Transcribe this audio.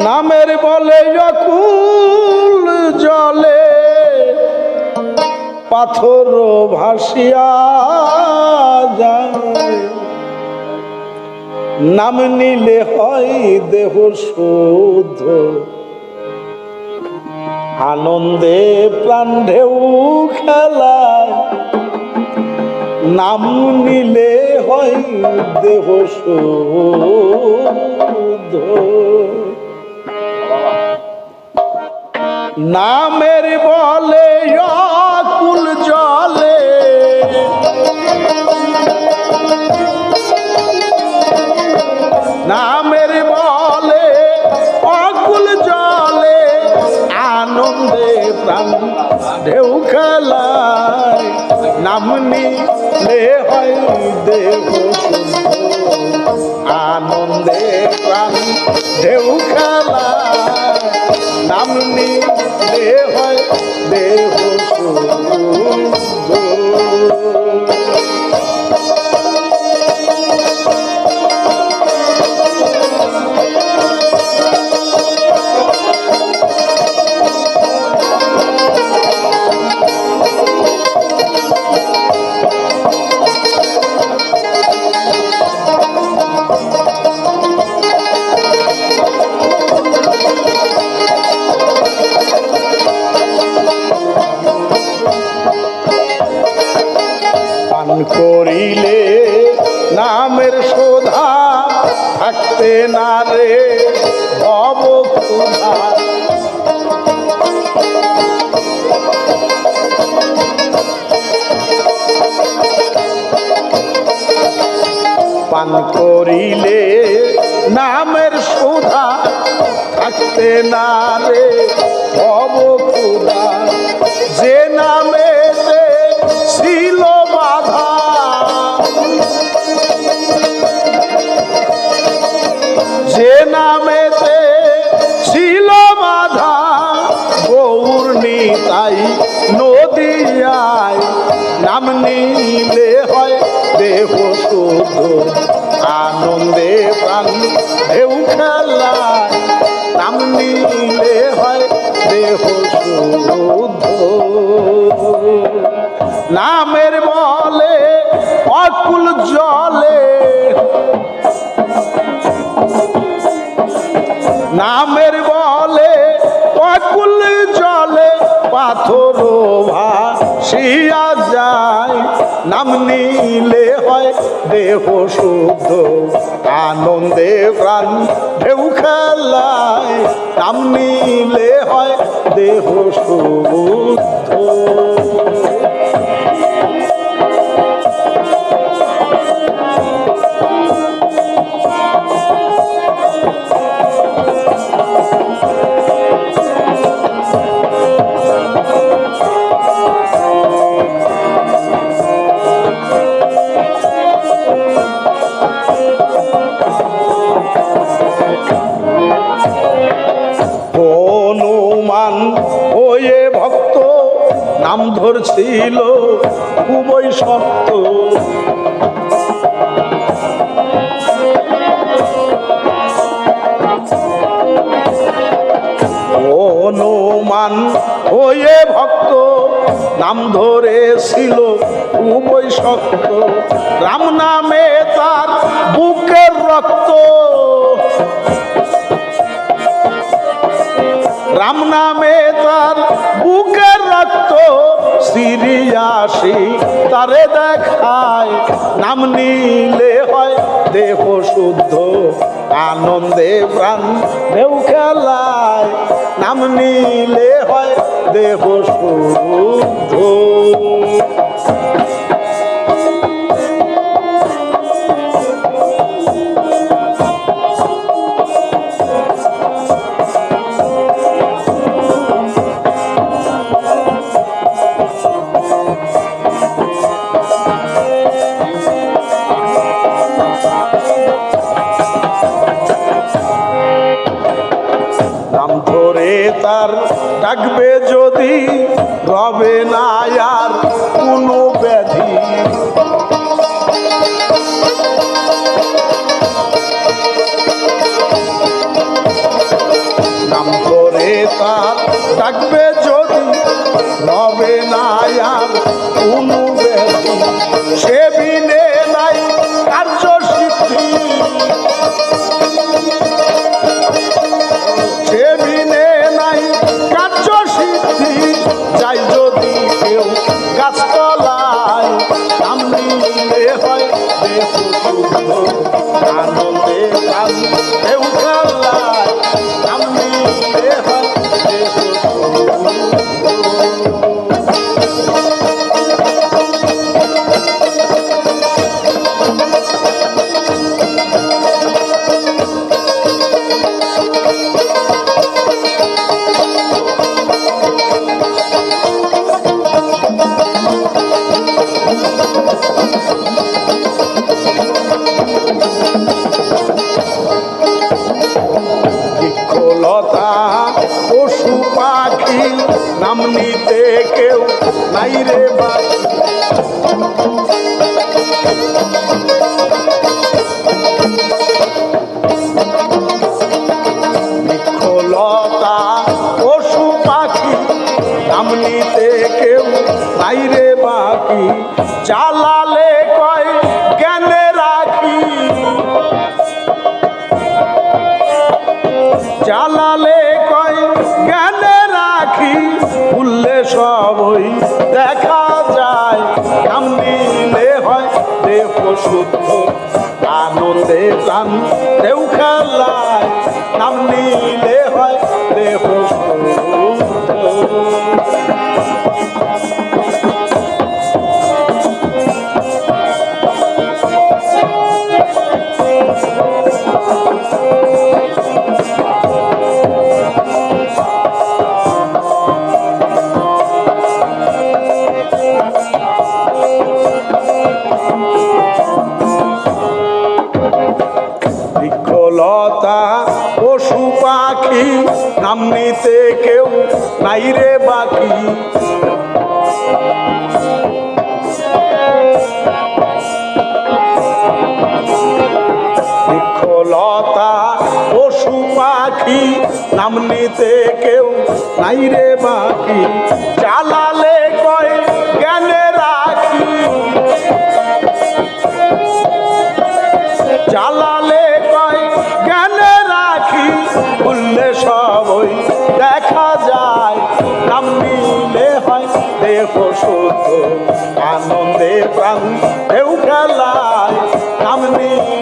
নামের বলে অকুল জলে পাথর ভাসিয়া যায়। নাম নিলে হয় দেহ শুদ্ধ, আনন্দে প্রাণ ঢেউ খেলায়। নাম নিলে হয় দেহ শুদ্ধ। নামের বলে অকুল জলে। নামের বলে অকুল জলে, আনন্দে প্রাণ ঢেউ খেলায়। নাম নিলে হয় দেব আনন্দে প্রাণ ঢেউ খেলায়। নিলে হয় দেব শুদ্ধ করিলে নামের শোধা থাকতে না রে পান করিলে নামের শোধা থাকতে না রে ভব দেহ শুদ্ধ আনন্দে প্রাণ ঢেউ খেলায়। নাম নিলে হয় দেহ শুদ্ধ নামের বলে অকুল জলে দেহ শুদ্ধ আনন্দে প্রাণ ঢেউ খেলায় নাম নিলে হয় দেহ শুদ্ধ ভক্ত নাম ধরছিল খুবই শক্ত। হনুমান হয়ে ভক্ত, নাম ধরেছিল খুবই শক্ত। রাম নামে তার বুকের রক্ত। রাম নামে তার বুকের রক্ত সিরিয়াসি তারে দেখায়, নাম নিলে হয় দেহ শুদ্ধ, আনন্দে প্রাণ ঢেউ খেলায়, নাম নিলে হয় দেহ শুদ্ধ। ডাকবে যদি রবে না আর কোনো ব্যাধি। নাম করে তার ডাকবে যদি রবে না আর কোনো ব্যাধি। সে বিনে নাই হয় বৃক্ষলতা পশু পাখি, নাম নিতে কেউ নাই রে নাম নিতে কেউ নাই রে বাকি চালালে জ্বালালে কয়, কেন রাখি? ভুললে সবই দেখা যায়। কাম নিলে হয় দেহ শুদ্ধ, আনন্দে প্রাণ দেউ খেলায়। নাম নিলে নাই রে বাকি। বৃক্ষলতা পশু পাখি নাম নিতে কেউ নাই রে বাকি। দেহ শুদ্ধ আনন্দে প্রাণ ঢেউ খেলায় নাম নিলে